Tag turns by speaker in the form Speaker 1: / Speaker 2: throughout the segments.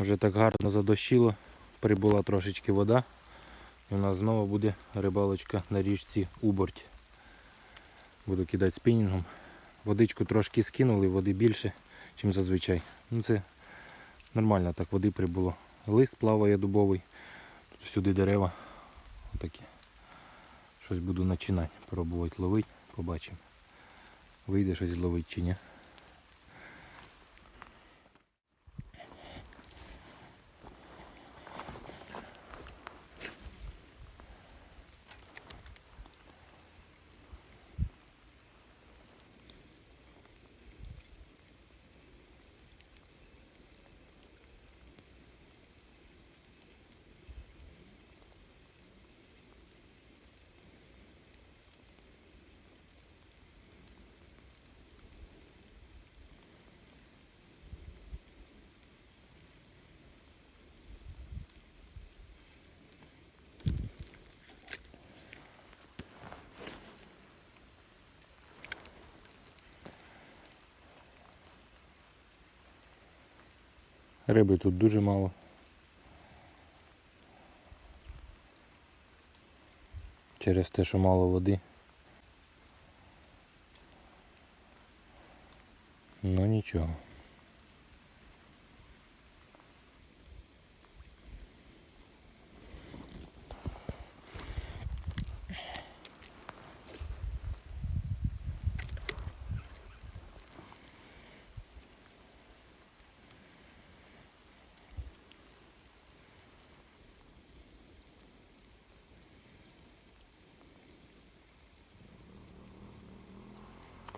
Speaker 1: Вже так гарно задощило, прибула трошечки вода. І у нас знову буде рибалочка на річці Уборть. Буду кидати спінінгом. Водичку трошки скинули, води більше, ніж зазвичай. Ну це нормально так води прибуло. Лист плаває дубовий, тут всюди дерева. Отакі. Щось буду починати, пробувати ловити, побачимо. Вийде щось зловити чи ні. Риби тут дуже мало. Через те, що мало води. Ну нічого.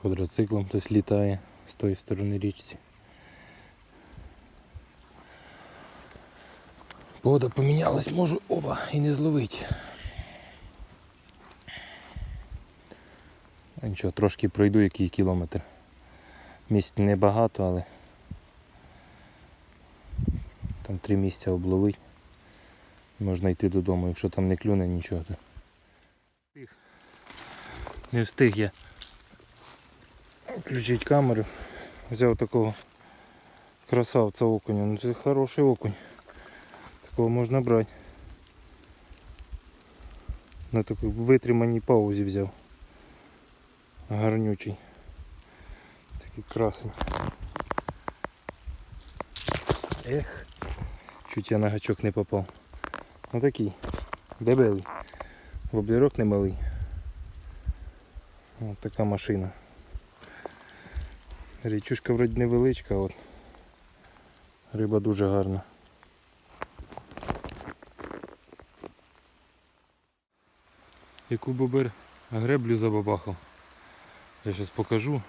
Speaker 1: Квадроциклом хтось літає з тої сторони річці. Погода помінялась, можу оба і не зловити. Нічого, трошки пройду який кілометр. Місць небагато, але там три місця обловить. Можна йти додому, якщо там не клюне нічого. То... Не встиг я включить камеру. Взяв такого красавця окуня. Ну це хороший окунь. Такого можна брати. На такій витриманій паузі взяв. Гарнючий. Такий красень. Ех, чуть я на гачок не попав. Ну такий. Дебелий. Воблерок не малий. Ось така машина. Річушка вроді невеличка, от. Риба дуже гарна. Яку бобер греблю забабахав. Я зараз покажу.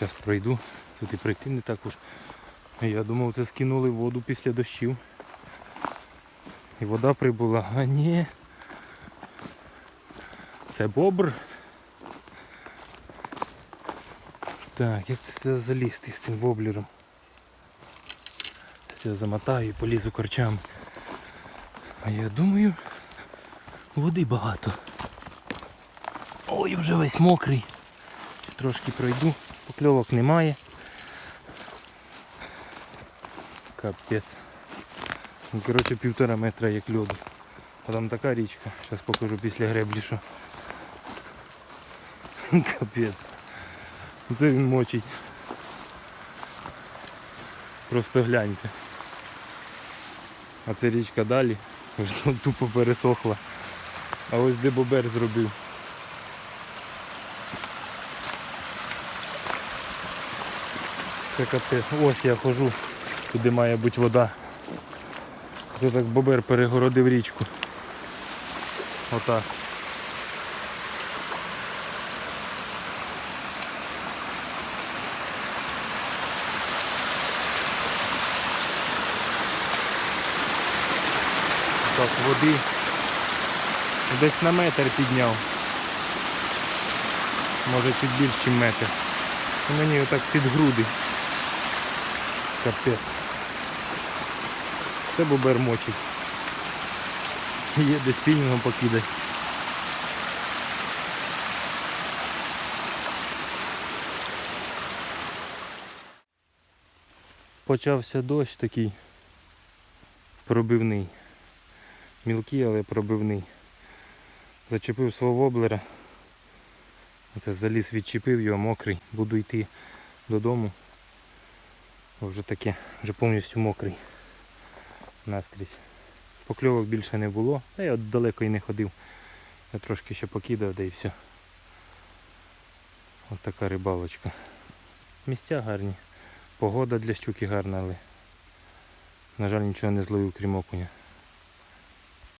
Speaker 1: Зараз пройду. Тут і пройти не так уж. Я думав це скинули воду після дощів. І вода прибула. А ні. Це бобр. Так, як це залізти з цим воблером? Я замотаю і полізу корчами. А я думаю, води багато. Ой, вже весь мокрий. Трошки пройду, покльовок немає. Капець. Ну, Коротше півтора метра як льоду. А там така річка. Зараз покажу після греблі, що. Капець. Це він мочить. Просто гляньте. А це річка далі. Вже тупо пересохла. А ось де бобер зробив. Це капець. Ось я хожу, туди має бути вода. Це так бобер перегородив річку. Отак. Так, води десь на метр підняв. Може чуть більше, ніж метр. Мені отак під груди. Капець. Це бобер мочить. Є десь спінінгом покидати. почався дощ такий пробивний. Мілкий, але пробивний. Зачепив свого воблера. Це заліз відчепив його мокрий. Буду йти додому. Вже таке, вже повністю мокрий. Наскрізь. Покльовок більше не було. Та я от далеко і не ходив. Я трошки ще покидав, да і все. Ось така рибалочка. Місця гарні. Погода для щуки гарна, але, на жаль, нічого не зловив, крім окуня.